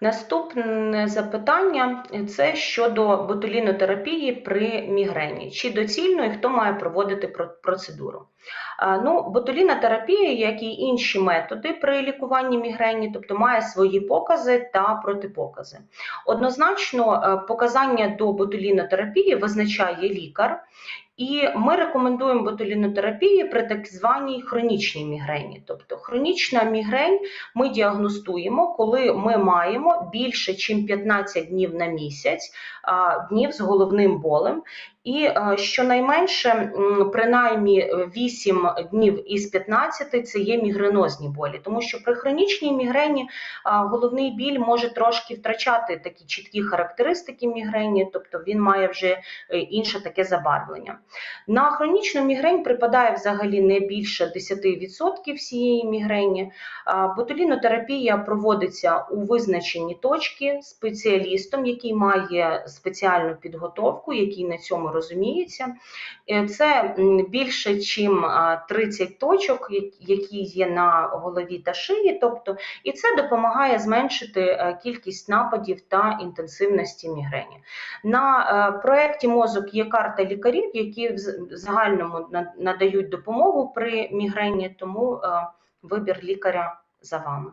Наступне запитання це щодо ботулінотерапії при мігрені. Чи доцільно і хто має проводити процедуру? Ну, ботулінотерапія, як і інші методи при лікуванні мігрені, тобто має свої покази та протипокази. Однозначно, е, показання до ботулінотерапії визначає лікар, і ми рекомендуємо ботулінотерапію при так званій хронічній мігрені. Тобто хронічна мігрень ми діагностуємо, коли ми маємо більше, ніж 15 днів на місяць днів з головним болем. І е, щонайменше принаймні е, 8 днів із 15 це є мігренозні болі, тому що при хронічній мігрені головний біль може трошки втрачати такі чіткі характеристики мігрені, тобто він має вже е, інше таке забарвлення. На хронічну мігрень припадає взагалі не більше 10% всієї мігрені. Ботулінотерапія проводиться у визначенні точки спеціалістом, який має спеціальну підготовку, який на цьому розуміється. Е, Це більше, ніж 30 точок, які є на голові та шиї. Тобто, і це допомагає зменшити е, кількість нападів та інтенсивності мігрені. На е, проєкті мозок є карта лікарів, які в загальному надають допомогу при мігрені, тому вибір лікаря за вами.